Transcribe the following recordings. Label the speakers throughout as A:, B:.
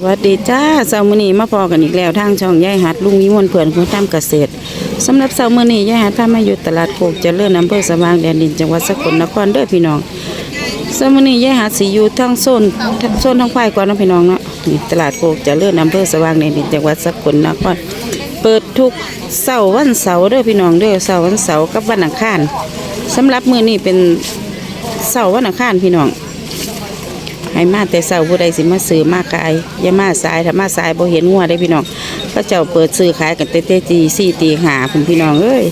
A: สวัสดีจ้าเสาร์มื้อนี้มาพอกันอีกแล้วทางช่องยายหัดลุงวิมลเพื่อนคนทำเกษตรสำหรับเสาร์มื้อนี้ยายหัดพามาอยู่ตลาดโคกเจริญอำเภอสว่างแดนดินจังหวัดสกลนครเด้อพี่น้องเสาร์มื้อนี้ยายหัดสิอยู่ทางโซนโซนทางควายก่อนเนาะพี่น้องเนาะนี่ตลาดโคกเจริญอำเภอสว่างแดนดินจังหวัดสกลนครเปิดทุกเสาร์วันเสาร์เด้อพี่น้องเด้อเสาร์วันเสาร์กับวันอังคารสำหรับมื้อนี้เป็นเสาร์วันอังคารพี่น้อง ให้มาแต่เช้าผู้ใดสิมาซื้อมาขายอย่ามาสายถ้ามาสายบ่เห็นงัวได้พี่น้องก็เจ้าเปิดซื้อขายกันเต้ๆตีสี่ตีหาคุณพี่น้องเอ้ย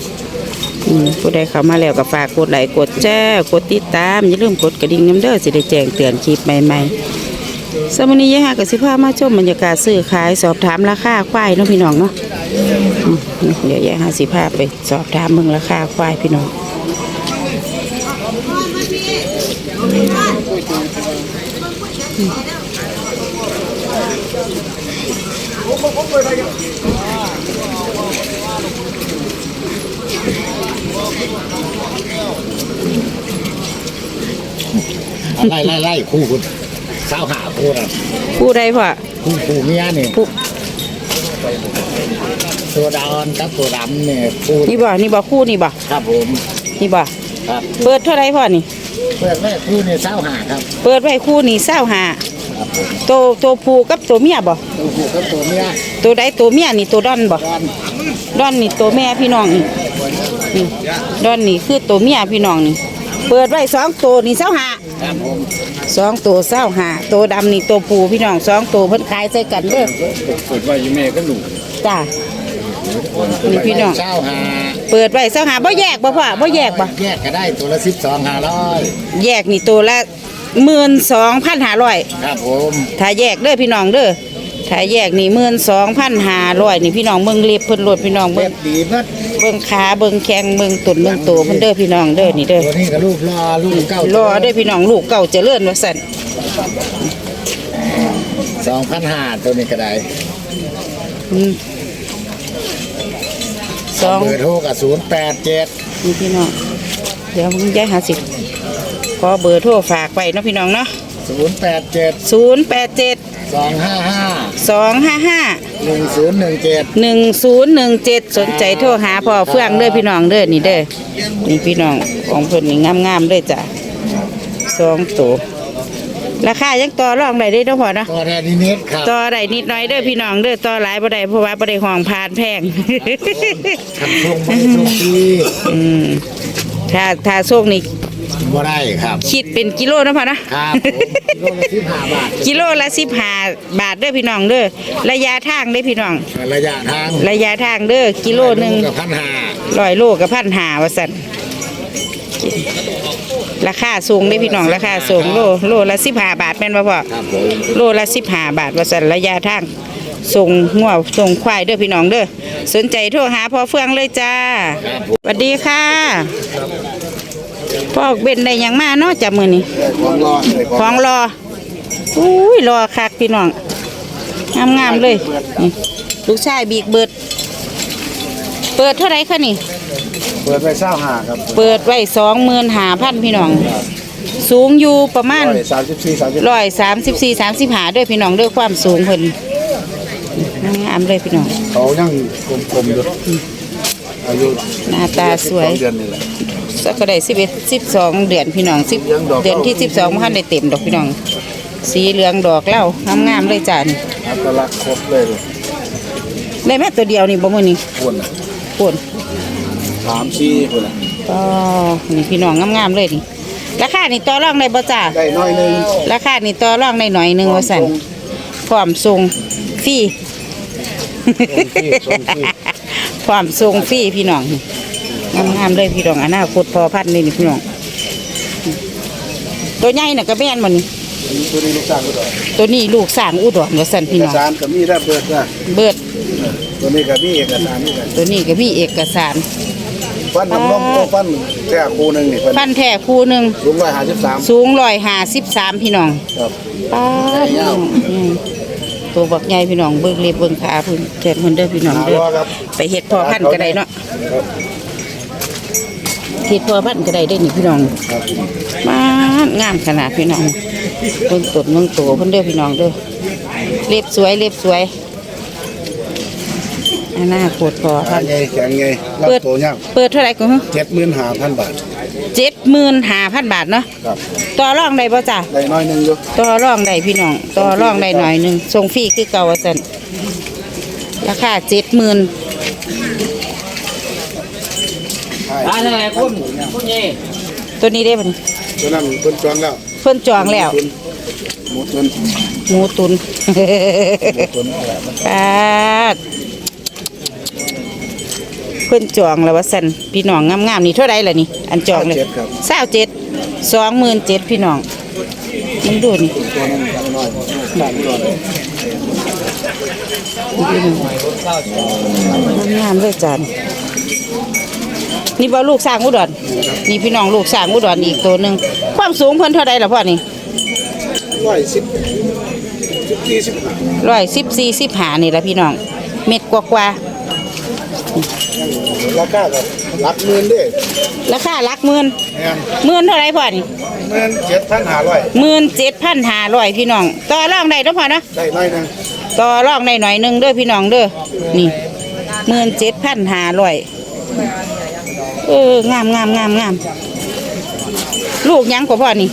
A: ผู้ใดเข้ามาแล้วก็ฝากกดไลค์กดแชร์กดติดตามอย่าลืมกดกระดิ่งน้ำเด้อสิได้แจ้งเตือนคลิปใหม่ๆสำหรับวันนี้ยาหากับสิพามาชมบรรยากาศซื้อขายสอบถามราคาควายเนาะพี่น้องเนาะเดี๋ยวยายหาสิพาไปสอบถามเบิ่งราคาควายพี่น้อง
B: ไล่ไล่ไล่คู่คุณสาวหาคู่นะ
A: ผู้ใดพ่อ
B: คู่คู่เมียนี่
A: ผู้
B: ตัวดอนกับตัวดำเนี่ยคู่
A: นี่บ่นี่บ่คู่นี่บ่
B: ครับผม
A: นี่บ่
B: ครับ
A: เปิดเท่าไรพ่อนี่
B: เปิดแม่คู่เนี่ยสาวหาครับ
A: เปิดไว้คู่นี่เศร้าหา
B: ครับผม
A: ตัวตัวผู้กับตัวเมียบ่
B: ตัวคู่กับตัวเมีย
A: ตัวใดตัวเมียนี่ตัวดอนบ่
B: ดอน
A: ดอนนี่ตัวแม่พี่น้องนี่นี่ดอนนี่คือตัวเมียพี่น้องนี่เปิดไว้สองตัวนี่เศร้าหา
B: ครับผม
A: สองตัวเศร้าหาตัวดำนี่ตัวผู้พี่น้องสองตัวเพิ่นขายใส่กันเด้อ
B: เปิดไว้ยังแม่ก็หนู
A: จ้านี่พี่น้อง
B: สาวหา
A: เปิดไว้เศร้าหาบ่แยกบ่พ่อบ่แยกบ่
B: แยกก็ได้ตัวละสิบสองห้าร้อย
A: แยกนี่ตัวละหมื่นสองพันห้าร้อย
B: ครับผม
A: ถ้าแยกเด้อพี่น้องเด้อถ้าแยกนี่หมื่นสองพันห้าร้อยนี่พี่น้องเบิ่งเล็บเพิ่นโลดพี่น้อง
B: เล็
A: เบิ่ง
B: บดีเพิ่น
A: เบิ่งขาเบิ่งแข้งเบิ่งตุ่นเบิ่งโตเพิ่นเด้อพี่น้องเด้อนี่เด้อ
B: ตัวนี้ก็ลูกรอลูกเก้าร
A: อเด้อพี่น้องลูกเก่าเจริญว่าซั่น
B: สองพันห้าตัวนี้ก็ได้
A: อืม สอง
B: เบอร์โทรกับศูนย์แปดเจ็ด
A: นี่พี่น้อง เดี๋ยวมึงย้ายหาสิขอเบอร์โทรฝากไว้เนาะพี่น้องเนาะ
B: ศูนย์แปดเจ็ด
A: 087
B: สองห้าห้า
A: 255
B: หนึ่งศูนย์หนึ่งเจ็ด
A: 1017สนใจโทรหาพ่อเฟื่องเด้อพี่น้องเด้อนี่เด้อนี่พี่น้องของเพิ่นนี่งามๆเลยจ้ะสองตัว ราคายังต่อรองได้เด้อเนาะพ่อเนาะ
B: ก็แทนนินิดครับ
A: ต่อได้นิดหน้อยเด้อพี่น้องเด้อต่อหลายบ่ได้เพราะว่าบ่ได้ห้องผ่านแพง
B: ขันทงไม่ทงที
A: อืมถ้าถ้าโชคนี่
B: บ่ได้ครับ
A: คิดเป็นกิโลนะพ่อนะครับ
B: ผมกิโลละสิบห้าบาท
A: กิโลละสิบห้าบาทเด้อพี่น้องเด้อระยะทางเด้อพี่น้อง
B: ระยะทาง
A: ระยะทางเด้อกิโลหนึ่ง
B: กับพันห้า
A: ร้อยโลกับพันหาว่าสั่น ราคาสูงเด้อพี่น้องราคาสูงโลโลละสิบห้าบาทแม่นบ่พ่อ
B: ครับผม
A: โลละสิบห้าบาทว่าสั่นระยะทางส่งงัวส่งควายเด้อพี่น้องเด้อสนใจโทรหาพ่อเฟืองเลยจ้า
B: ครับผม
A: สวัสดีค่ะพ่อเบนได้หยังมาเนาะจับมือนี่
B: ของรอเลย
A: ของรออุ้ยรอคักพี่น้องงามงามๆเลยนี่ลูกชายบีกเบิด เปิดเท่าไหรคะนี่
B: เปิดไปเศร้าห้าครับ
A: เปิดไว้สองหมื่นหาพันพี่น้อง สูงอยู่ประมาณ
B: สามสิบสี่สามสิบ
A: ร้อยสามสิบสี่สามสิบหาด้วยพี่น้องด้วยความสูงเพิ่นงามๆเลยพี่น้อง
B: เขายังกลมๆอยู่อายุ
A: หน้าตาสวย
B: สองเดือนนี่แหละ
A: สักก็ได้สิบเอ็ดสิบสองเดือนพี่น้องสิบ
B: ยังดอก
A: เดือนที่สิบสองพันได้เต็มดอกพี่น้อง สีเหลืองดอกเหล้างามๆเลยจ้านี่
B: อัตลักษณ์ครบเลยลูก
A: ได้แม่ตัวเดียวนี่บ่มื้อนี้
B: คนน่ะ
A: ปุ่น
B: สามชี้คนน่ะ
A: ก็นี่พี่น้องงามๆเลยนี่ราคานี่ต่อรองได้บ่จ้า
B: ได้น้อยหนึง
A: ราคานี่ต่อรองได้หน่อยหนึงว่าซั่นพร้อมส่งฟรีพร้อมส่งฟรีพี่น้องงามๆเลยพี่น้องอนาคตพอพันธุ์นี่นี่พี่น้องตัวใหญ่น่ะก็แม่นบ่นี่
B: ตัวนี้ลูกสร้างก็ได้
A: ตัวนี้ลูกสร้างอุดรว่าซั่น
B: เอ
A: พี่
B: ก
A: น้อง
B: สารก็มีได้เปิดได้
A: เบิด
B: ตัวนี้ก็มีเอกสารนี่กัน
A: ตัวนี้ก็มีเอกสาร
B: ฟันน้ำนมตัวฟันแค่คูหนึงนี่เพิ่น
A: พันแท้คู่หนึง
B: สูงร้อยห้าสิบสาม
A: สูง153พี่น้อง
B: ครับ
A: ป้าดอืมตัวบักใหญ่พี่น้องเบิ่งเล็บเบิ่งขาเพิ่นแขนเพิ่นเด้อพี่น้อง
B: หา
A: เด้อ
B: ว่าครับ
A: ไปเฮ็ดพอพันธุ์ก็ได้เนาะ
B: ครับ
A: เฮ็ดพอพันธุ์ก็ได้ได้อนี่พี่น้อง
B: ครับ
A: มางามขนาดพี่น้อง เบิ่งตดเบิ่งโตเพิ่นเด้อพี่น้องเด้อเล็บสวยเล็บสวยอันน่าปวดคอค
B: ขา
A: รับ
B: ไงแข็งไงรับ
A: เปิด
B: ตัวย่าง
A: เปิดเท่าไหร่กู
B: เจ็ดหมื่นห้าพันบาท
A: เจ็ดหมื่นห้าพันบาทเนาะ
B: ครับ
A: ต่อรองได้ป่ะจ้ะ
B: ได้น้อยหนึงอยู่
A: ต่อรองได้พี่น้องต่อรองได้หน่อยหนึ่งส่งฟรีคือเก่าว่าสันราคาเจ็ดหมื่น
C: ตายเท่าไหร่คุณคุณยี่
A: ตัวนี้ได้ปะนี่
B: ตัวนั้นเพิ่นจองแล้ว
A: เพิ่นจองแล้ว
B: หมูตุน
A: หมูตุน
B: หมูตุนอะไรมัน
A: ปาดเพิ่นจองแล้วว่าสันพี่น้องงามๆนี่เท่าไรล่ะนี่ อันจองเลย
B: เจ็ดครับ
A: เศร้าเจ็ดสองหมื่นเจ็ดพี่น้องมันดูนี่
B: ตัวนั้นยังน้อยบ้านนี่ก่อนเลย
A: งามเลยจาน นี่บ่ลูกสร้างอุดรนี่พี่น้องลูกสร้างอุดรอีกตัวหนึ่งความสูงเพิ่นเท่าไรล่ะพ่อนี่
B: ร้อยสิบสิบสี่สิบห้า
A: ร้อยสิบสี่สิบห้านี่ละพี่น้อง เม็ดกว่า
B: ราคาแบบหลักหมื่นเด้
A: ๆราคาหลักหมื่น
B: แม่น
A: หมื่นเท่าไรพ่อนี่
B: หมื่นเจ็ดพันห้าร้อย
A: หมื่นเจ็ดพันห้าร้อยพี่น้องต่อรองได้เด้อพ่อเนาะ
B: ได้น้อยหนึง
A: ต่อรองได้หน่อยหนึงเด้อพี่น้องเด้อนี่หมื่นเจ็ดพันห้าร้อย เอองามงามงามงามลูกยังกว่าพ่อนี่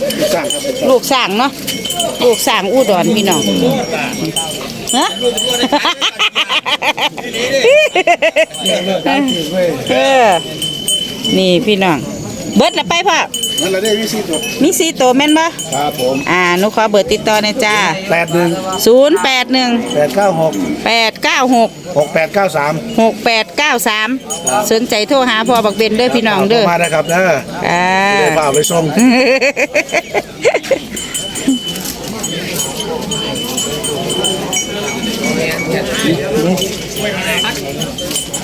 A: ลูกสร้างเนาะลูกสร้างอู้ดอนพี่น้องฮะเออนี่พี่น้องเบิดละไปพ่อ
B: นั่นเราได้วิสิตตัว
A: มีสีตัวแม่นบ่
B: ครับผม
A: อ่าหนูขอเบอร์ติดต่อหนะจ้า
B: แปดหนึ่ง
A: 0 8 1
B: แปดเก้าหก
A: 8 9 6
B: หกแปดเก้าสาม
A: 6 8 9 3 สนใจโทรหาพ่อบักเบนเด้อพี่น้องเด้อ
B: มานะครับเด้อ
A: อ่า
B: ได้เปล่าไปส่ง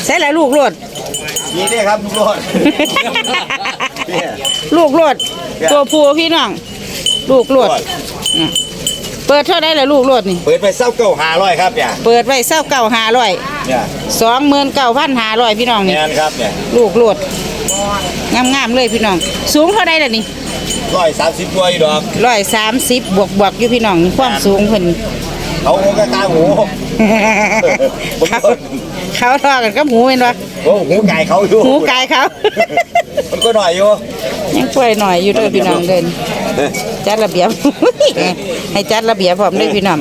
A: ใส่ละลูกโลด
B: นี่ได้ครับทุกคน
A: ลูกโลด ตัวผู้พี่น้อง ลูกโลดน่ะเปิดเท่าไดล่ะลูกโลดนี่
B: เปิดไปเศร้าเก้าหาร้อยครับเนี่ย
A: เปิดไว้เศร้าเก้าห้าร้อย
B: เนี่ย
A: สองหมื่นเก้าพันห้าร้อยพี่น้องนี่
B: งานครับเนี่ย
A: ลูกโลดงามๆเลยพี่น้อง สูงเท่าไดล่ะนี่
B: ร้อยสามสิบตัวอยู่ดอก
A: ร้อยสามสิบบวกบวกๆอยู่พี่น้องนี่ความสูงเพิ่น
B: เขาคงกระตาหู
A: เขาเขาทอกันกับหมูเป็นวะ
B: โอ้หูไก่เขาอยู่
A: หมูกายเขา
B: มันก็หน่อยอยู่
A: ยังป่วยหน่อยอยู่เด้วยพี่น้องเดินจัดระเบียบ ให้จัดระเบียบพร้อมเลยพี่น้อง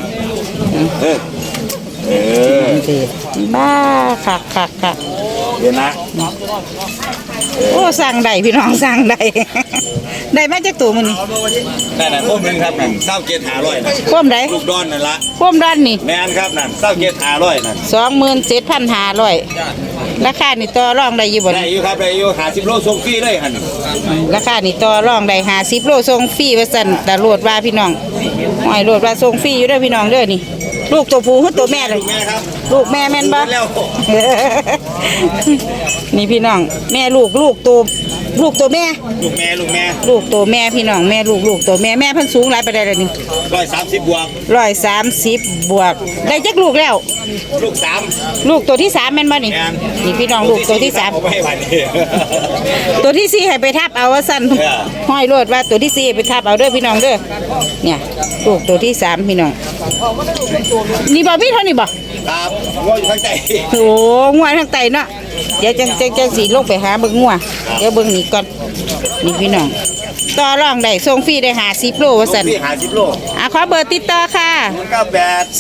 B: เออ
A: ดีบ้าคักคักคัก
B: เดี๋ยวนะ
A: โอ้สั่งได้พี่น้องสั่งได้ได้มาจากตัวมันนี่
B: นั่นน่ะโคมหนึงครับนั่นเศร้าเกียร์หาร้อยนั่น
A: คว่มได้
B: ลูกดอนนั่นละ
A: คว่มด้านนี่
B: แม่นครับนั่นเศร้าเกียร์หาร้อยนั่น
A: สองหมื่นเจ็ดพันห้าร้อยราคานี่ต่อรองได้อยู่บ่
B: ได้
A: นี่
B: อยู่ครับได้อยู่หาสิบโลส่งฟรีเลยหัน
A: ราคานี่ต่อรองได้ห้าสิบโลส่งฟรีว่าสั่นแต่โลดว่าพี่น้องหอยโลดว่าส่งฟรีอยู่เด้อพี่น้องเด้อนี่ ลูกตัวผู้คือตัวแม่เลย
B: แม่ครับ
A: ลูกแม่แม่นบ่
B: แล้ว
A: นี่พี่น้อง แม่ลูกลูกตัวลูกตัวแม่
B: ลูกแม่ลูกแม่
A: ลูกตัวแม่พี่น้องแม่ลูกลูกตัวแม่แม่พิ่นสูงหลายปานใดล่ะนี่
B: ร้อยสามสิบบวก
A: ร้อยสามสิบบวก ได้จักลูกแล้ว
B: ลูกสาม
A: ลูกตัวที่สามแม่นบ่นี่
B: นี่
A: พี่น้องลูกตัวที่สาม
B: ไปให้วันนี้
A: ตัวที่สี่ให้ไปทับเอาว่าสั่นห้อยโลดว่าตัวที่สี่ให้ไปทับเอาเด้อพี่น้องเด้อเนี่ยลูกตัวที่สามพี่น้องนี่บ่พี่เท่านี้บ่
B: ครับว่าอยู่ข้างใจ
A: โอ้งัวทางไตเนาะ เดี๋ยวจังจังจังสีลงไปหาเบิ่งงัวเดี๋ยวเบิ่งนี่ก่อนนี่พี่น้องต่อรองได้ส่งฟรีได้หาสิบโลว่าสั่น
B: พี่หาสิบโล
A: อะขอเบอร์ติดต่อค่ะ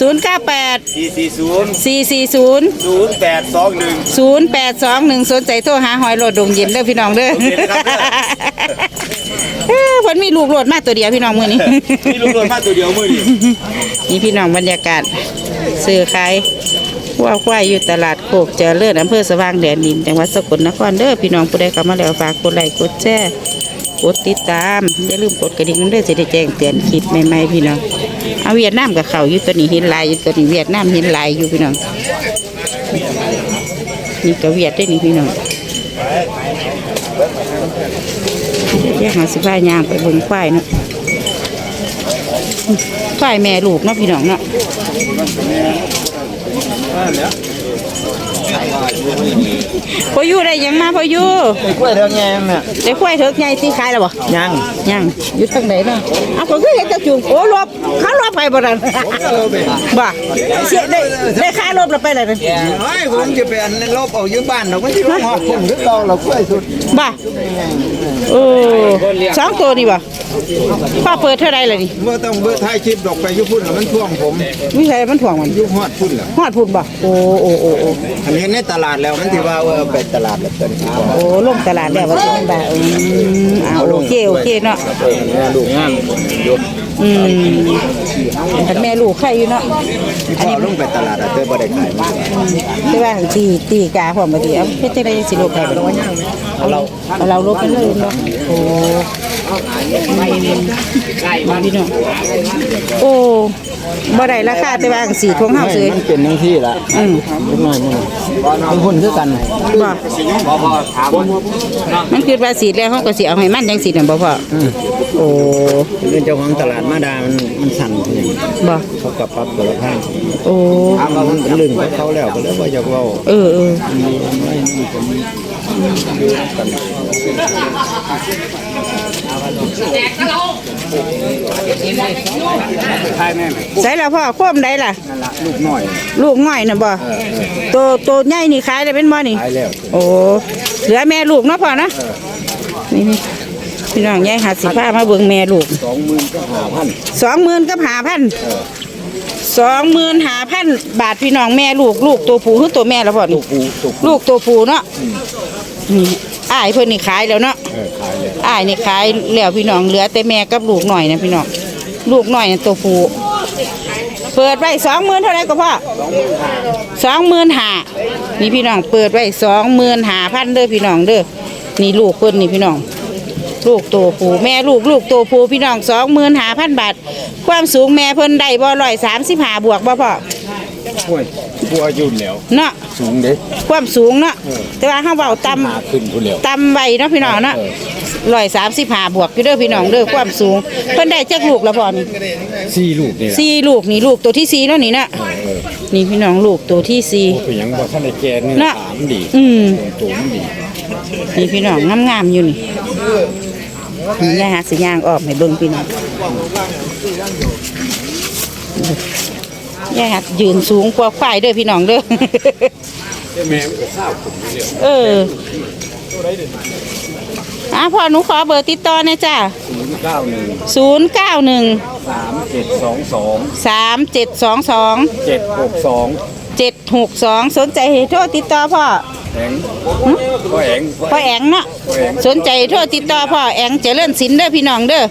B: ศูนย์เก้าแปด
A: 098
B: สี่สี่ศูนย์
A: 440
B: ศูนย์แปดสองหนึ่ง
A: 0821 สนใจโทรหาหอยโลดดงเย็นเด้อพี่น้องเด้อ
B: โอเคนะครับเด้อ
A: เอ้อเพิ่นมีลูกโลดมาตัวเดียวพี่น้องมื้อนี้
B: นี่ลูกโดนมาตัวเดียวมือนี่
A: นี่พี่น้องบรรยากาศซื้อขาย ว่าควายอยู่ตลาดโคกเจริญอำเภอสว่างแดนดินจังหวัดสกลนครเด้อพี่น้องผู้ใดเข้ามาแล้วฝากกดไลค์กดแชร์กดติดตามอย่าลืมกดกระดิ่งด้อจะได้แจ้งเตือนคลิปใหม่ๆพี่น้องเอาเวียดนามกับเขาอยู่ตัวนี้ห็นลายอยู่ตัวนี้เวียดนามห็นลายอยู่พี่น้องนี่ก็เวียดได้นี่พี่น้องแยกหาสิบ้ายางไปบิ่งควายเนาะควายแม่ลูกเนาะพี่น้องเนาะ 哎, 뭐? พออยู่ได้หยังมาพออยู่
C: กล้วยเท่าไงแม่
A: ได้ควายเถิกใหญ่ที่ขายแล้วบ่
C: ยัง
A: ยังอยู่ทางไหนเนาะเอาก็คือเห็นแตะจูงโอ้รบเขารบไปบ่นั่นบ่เสียได้ได้ค่ารบแล้วไปเลยนั่น
C: ไอ้ผมจะไปอันนั้นลบเอาอยู่บ้านเราไม่ใช่ว่าหอบผมหรือเราเรากล้วยสุด
A: บ่โอ้สองตัวนี่บ่พ่อเปิดเท่าไรล่ะนี่
C: เมื่อต้องเบอร์ท้ายคลิปดอกไปอยุพุ่นแล้วมันท่วงผม
A: วิชัยมันถ่วงมัน
C: อยุฮอดพุ่นแล้ว
A: ฮอดพุ่นบ่โอ้โอ้โอ้โอ้
C: อันนี้ในตลาดแล้วมันที่ว่าเออไปตลาดแล้วเป็นที่ว่า
A: โอ้ลงตลาดแล้วว่าสิมันบ่อืมอ่าโอเคโอเคเนาะ
C: เออแม่ลูกงามยก
A: อืมแต่แม่ลูกใครอยู่เนาะ
C: ที่พ่อลงไปตลาดอะเต้บ่ได้ขายมา
A: แต่ว่าตีตีกาพร้อมบ่ดีเอาเฮ็ดจังได๋สิลูกไปบ่เอาเราเอาเราลบกันเลยเนาะโอ้ โอ้บ่ได้ราคาแต่ว่าจังสีของเฮาซื้อ
C: มันเป็นทั้งที่ละ
A: อืม
C: นิดหน่อยนี่เป็นคนคือกัน
A: บ่มันคือว่าสีแล้วเฮาก็สิเอาให้มันจังสีนั่นบ่พ่ออโอ้
C: เป็นเจ้าของตลาดมาดามันมันสั่นเพียง
A: บ่
C: เขากับปรับตัวละพัน
A: โอ้
C: เอามันเป็นเรื่องของเขาแล้วก็เลยว่าจะเว้า
A: เออเออ
C: มีไม่มีก็มี
A: ใส่แล้วพ่อโคมใดล่ะ
C: นั่นละลูกน้อย
A: ลูกง่อยน่ะบ่โตโตใหญ่นี่ขายได้เป็นบ่นี่
C: ตายแล้ว
A: โอ้เหลือแม่ลูกเนาะพ่อนะนี่นี่พี่น้องยายหาสิพามาเบิ่งแม่ลูก
C: สองหมื่นก็หาพัน
A: สองหมื่นกับหาพันสองหมื่นหาพันบาทพี่น้องแม่ลูกลูกตัวผู้คือตัวแม่แล้วพ่อนี่
C: ปูตุก
A: ลูกตัวผู้เนาะนี่อ้ายเพิ่นนี่ขายแล้วเนาะ
C: เออขายเลย
A: อ้ายนี่ขายแล้วพี่น้องเหลือแต่แม่กับลูกหน่อยนะพี่น้องลูกหน่อยน่ะตัวผู้เปิดไว้สองหมื่นเท่าไหรก็พ่อสองหมื่นหานี่พี่น้องเปิดไว้สองหมื่นหาพันเด้อพี่น้องเด้อนี่ลูกเพิ่นนี่พี่น้อง ลูกตัวผู้แม่ลูกลูกตัวผู้พี่น้องสองหมื่นหาพันบาท ความสูงแม่เพิ่นได้บ่ร้อยสามสิบห้าบวกบ่พ่อ
C: โอ้ยบัวยุ่นแล้ว
A: เนาะ
C: สูงเด้
A: ความสูงเนาะแต่ว่าเฮาเว้าต่ำ
C: หาขึ้นพุ่นแล้ว
A: ตำไว้เนาะพี่น้องเนาะ ร้อยสามสิบห้าบวกอยู่เด้อพี่น้องเด้อความสูง เพิ่นได้จักลูกแล้วบ่นี่
C: สี่ลูกนี่ล่ะ
A: สี่ลูกนี่ลูกตัวที่สี่แล้วนี่นะ
C: เออ
A: นี่พี่น้องลูกตัวที่สี่
C: เป็นหยังบ่ทันได้แก่นี่
A: น่ะ
C: ถามดี
A: อืม
C: ตูมดี
A: นี่พี่น้องงามๆอยู่นี่นี่ยายหาสิย่างออกให้เบิ่งพี่น้องยายหัดยืนสูงกว่าควายเด้อพี่น้องเด้อ
C: แม่ก็ทราบผม
A: เออ อะพ่อหนูขอเบอร์ติดต่อหนะจ้า
C: 091
A: ศูนย์เก้าหนึ่ง
C: 3722
A: สามเจ็ดสองสอง
C: 762
A: เจ็ดหกสองสนใจให้โทรติดต่อพ่อ
C: แหงก็แหง
A: พ่อแองเนาะสนใจโทรติดต่อพ่อแองเจริญสินเด้อพี่น้องเด้อ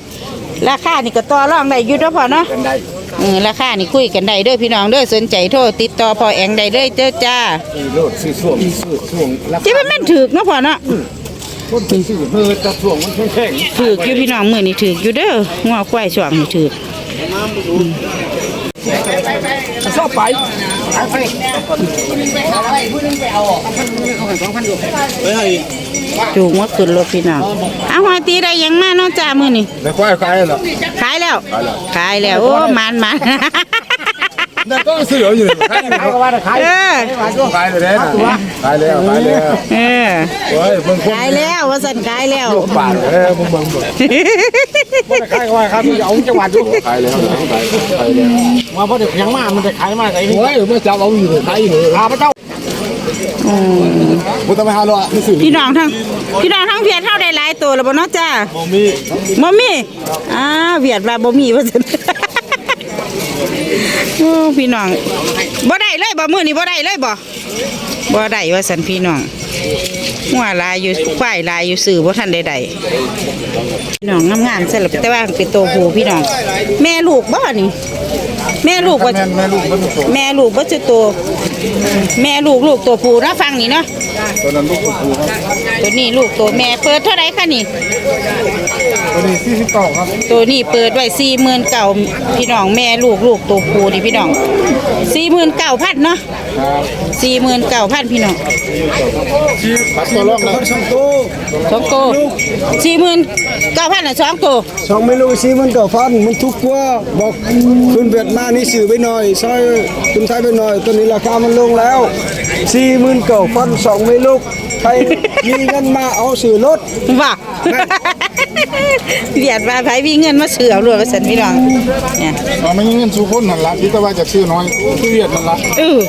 A: ราคานี่ก็ต่อรองได้อยู่เด้อพ่อเนาะ
C: กันได้
A: เออราคานี่คุยกันได้เด้อพี่น้องเด้อสนใจโทรติดต่อพ่อแองได้เลยเด้อจ้า
C: ซื้อโลดซื้อช่วงซื้อช่วงรับ
A: ที่มันแม่นถือกเนาะพ่อเนาะ
C: คนซื้อซื้อเฮ้อตะช่วงมันแข็ง
A: ถือกอยู่พี่น้องมือนี้ถือกอยู่เด้องัวควายช่วงนี่ถือก
C: ชอบไป
A: จูงว่าขึ้นรถพี่น้องเอาหอยตีได้ยังมาเนาะจ้ามื้อนี้
C: แล้ควายขายเหรอ
A: ขายแล้วขายแล้วโอ้มันมัน
C: นั่นก็ซื้ออยู่ขายก็ว่าขาย
A: เออ
C: ขายเลยนะขายแล้วขายแล้ว
A: เออ
C: โอ้ยเบิ่งคน
A: ขายแล้วว่าสันขายแล้ว
C: บาทเออเบิ่งเบิ่งบ่ได้ขายก็ว่าครับเอาจังหวัดดูขายแล้วขายขายแล้วมาบ่ได้ยังมามันได้ขายมาไสโอ้ยเมื่อเจ้าเอาอยู่ขายอยู่ข้าพเจ้า
A: อืม
C: บ่ต้องไปหาหรอกซื้อ
A: พี่น้องทั้งพี่น้องทั้งเวียดเท่าได้หลายตัวแล้วบ่เนาะจ้า
C: บ่มี
A: บ่มีอ้าวเวียดว่าบ่มีว่าซั่น โอ้พี่น้องบ่ได้เลยบ่มื้อนี้บ่ได้เลยบ่บ่ได้ว่าซั่นพี่น้องหัวลายอยู่ควายลายอยู่ซื้อบ่ทันได้ได้พี่น้องงามๆซะแล้วแต่ว่าเป็นตัวผู้พี่น้อง แม่ลูกบ่นี่ แม่ลูกว่า
C: แม่แม่ลูกบ่มีตัว
A: แม่ลูกบ่จะตัวแม่ลูกลูกตัวผู้นะฟังนี่เนาะ
C: ตัวนั้นลูกผู้ครับ
A: ตัวนี้ลูกตัวแม่เปิดเท่าไหร่คะนี่
C: ตัวนี้สี่สิบเก้าครับ
A: ตัวนี้เปิดไว้สี่หมื่นเก่าพี่น้องแม่ลูกลูกตัวผู้นี่พี่น้องสี่หมื่นเก้าพันเนาะ
C: ครับ
A: สี่หมื่นเก้าพันพี่น้อง
C: สี่ปัดตัวรอบนะสองตัว
A: สองตัวสี่หมื่นเก้าพันอะสองตัว
D: สองเมนูซีมันก็ฟันมันทุกข์กว่าบอกคุณเวียดมานี่สื่อไปหน่อยซอยคุณไทยไปหน่อยตัวนี้ราคามันลงแล้วสี่หมื่นเก่าฟันสองเมลูกใครมีเงินมาเอาสื่อรถ
A: ว่า เบียดว่าไผมีเงินมาเสือรวยว่าสันพี่น้องเนี่ย
C: เราไม่มีเงินสู้คนนั่นละพี่ตะวันจะซื้อน้อยคือเวียดนั่นละ
A: เออ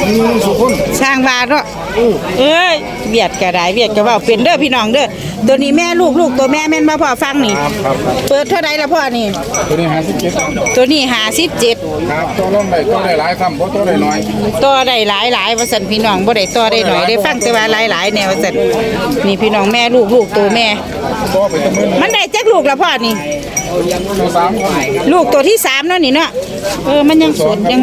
C: มันมีเงินสู้คน
A: สร้างบาทเนาะเอ้ยเบียดก็ได้เบียดก็เว้าเป็นเด้อพี่น้องเด้อตัวนี้แม่ลูกลูกตัวแม่แม่นบ่พ่อฟังนี่
C: ครับครับ
A: เปิดเท่าใดละพ่อนี่
C: ตัวนี้ห้าสิบเจ็ด
A: ตัวนี้หาสิบเจ็ด
C: ครับตัวรอบได้ตัวได้หลายคำเพราะตัวได้น้อย
A: ต่อได้หลายหลายว่าสันพี่น้องบ่ได้ต่อได้หน่อยได้ฟังแต่ว่าหลายหลายแนวว่าสันนี่พี่น้องแม่ลูกลูกตัวแม่
C: ตัวไปจำนวน
A: มันได้จักลูกละพ่อนี่
C: ตัวสามคน
A: ลูกตัวที่สามเนาะนี่เนาะ เออมันยังสดยัง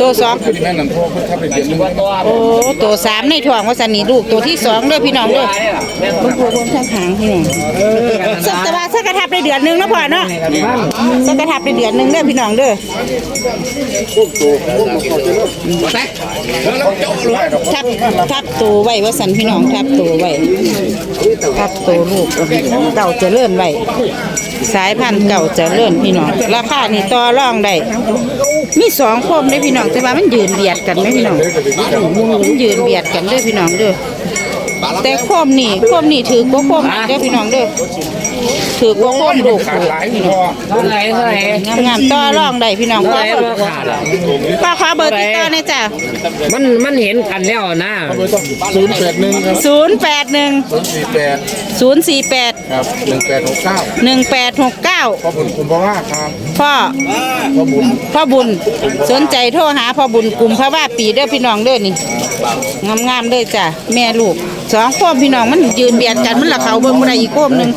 A: ตัวสอง
C: อันนี้แม่นันโทรเพื่อถ้าไปเปลี่ยนหนึ่ง
A: โอ้ตัวสามในท้องว่าสันนี่ลูกตัวที่สองเด้อพี่น้องเด้อลูกตัวข้างหางพี่น้องสักแต่ว่าสักกระทับได้เดือนหนึงเนาะพ่อเนาะสักกระทับได้เดือนหนึงเด้อพี่น้องเด้อทับทับตัวไว้ว่าสันพี่น้องทับตัวไว้ทับตัวลูกเก่าเจะเลื่อนไว้ สายพันธุ์เก่าเจะเลื่อนพี่น้อง ราคานี่ต่อรองได้ มีสองคมได้อพี่น้อง แต่ว่ามันยืนเบียดกันไหมพี่น้อง มันยืนเบียดกันเด้อพี่น้องเด้อ แต่โคมนี่โคมนี่ถือกว่าโคมนี่เด้อพี่น้องเด้อ ถือกว่าโคมลูก
C: ขาดหลายพอ
E: เท่าไหร่เท่าไหร่
A: งามๆต่อรองได้พี่น้อง
E: เท่า
A: ก็
E: ไหร่ราคาล่ะ
A: ก็ขอเบอร์ติดต่อหน่อยจ้ะ
E: มันมันเห็นกันแล้วนะ
C: ศูนย์แปดหนึ่งครับ
A: ศูนย์แปดหนึ่ง
C: ศูนย์สี่แปด
A: ศูนย์สี่แปด
C: ครับหนึ่งแปดหกเก้า
A: หนึ่งแปดหกเก้า
C: พ่อบุญคุณพ่อว่าครับ
A: พ่อ
C: พ่อบุญ
A: พ่อบุญสนใจโทรหาพ่อบุญกลุ่มพระว่าปีเด้อพี่น้องเด้อนี่งามๆเด้อจ้ะแม่ลูกสองโคมพี่น้องมันยืนเบียดกันมันละเขาเบิ่งบ่ได้อีกโคมหนึง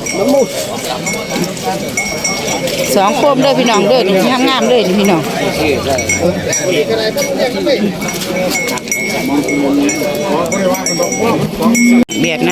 A: สองโคมเด้อพี่น้องเด้อนี่งามๆเด้อนี่พี่น้องเวียดน